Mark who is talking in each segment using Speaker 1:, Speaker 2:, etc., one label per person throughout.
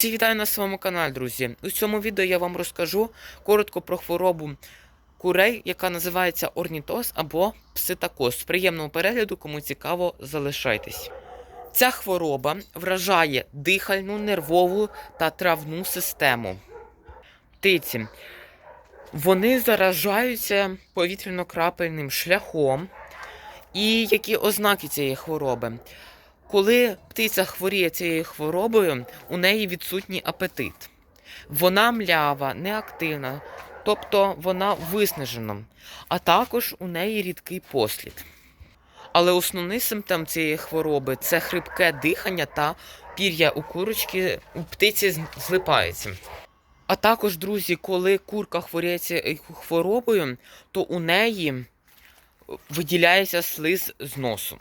Speaker 1: Всі вітаю на своєму каналі, друзі. У цьому відео я вам розкажу коротко про хворобу курей, яка називається орнітоз або пситакоз. Приємного перегляду, кому цікаво, залишайтесь. Ця хвороба вражає дихальну, нервову та травну систему. Птиці. Вони заражаються повітряно-крапельним шляхом. І які ознаки цієї хвороби? Коли птиця хворіє цією хворобою, у неї відсутній апетит. Вона млява, неактивна, тобто вона виснажена, а також у неї рідкий послід. Але основний симптом цієї хвороби це хрипке дихання та пір'я у курочки у птиці злипається. А також, друзі, коли курка хворіє цією хворобою, то у неї виділяється слиз з носу.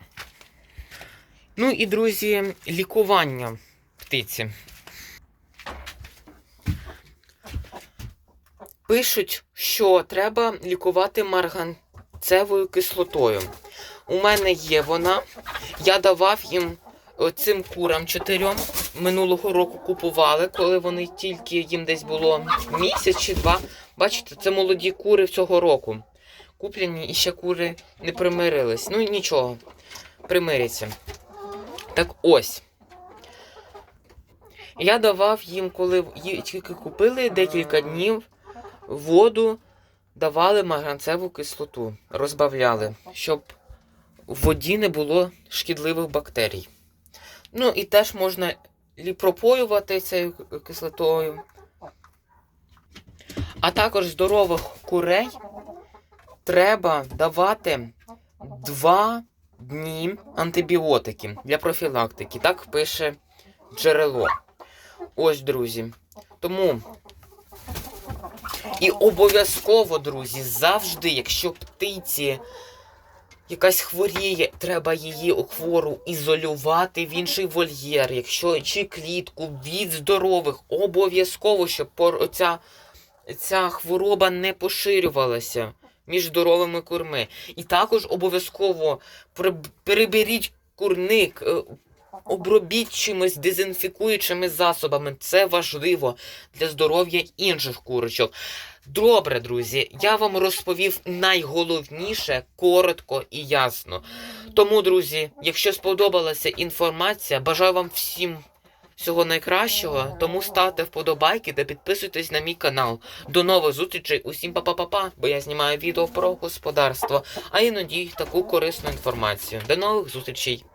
Speaker 1: Ну і, друзі, лікування птиці. Пишуть, що треба лікувати марганцевою кислотою. У мене є вона. Я давав їм е, цим курам чотирьом. Минулого року купували, коли вони тільки їм десь було місяць чи два. Бачите, це молоді кури цього року. Куплені і ще кури не примирились. Ну нічого, примиряться. Так ось. Я давав їм, коли тільки купили декілька днів воду, давали марганцеву кислоту, розбавляли, щоб в воді не було шкідливих бактерій. Ну і теж можна лі- пропоювати цією кислотою. А також здорових курей треба давати 2 дні антибіотики для профілактики. Так пише джерело. Ось, друзі. Тому. І обов'язково, друзі, завжди, якщо птиці якась хворіє, треба її хвору ізолювати в інший вольєр, якщо чи клітку від здорових, обов'язково, щоб оця, ця хвороба не поширювалася між здоровими курми. І також обов'язково при- переберіть курник, е, обробіть чимось дезінфікуючими засобами. Це важливо для здоров'я інших курочок. Добре, друзі, я вам розповів найголовніше коротко і ясно. Тому, друзі, якщо сподобалася інформація, бажаю вам всім всього найкращого. Тому ставте вподобайки та підписуйтесь на мій канал. До нових зустрічей. Усім па-па-па-па, бо я знімаю відео про господарство, а іноді таку корисну інформацію. До нових зустрічей.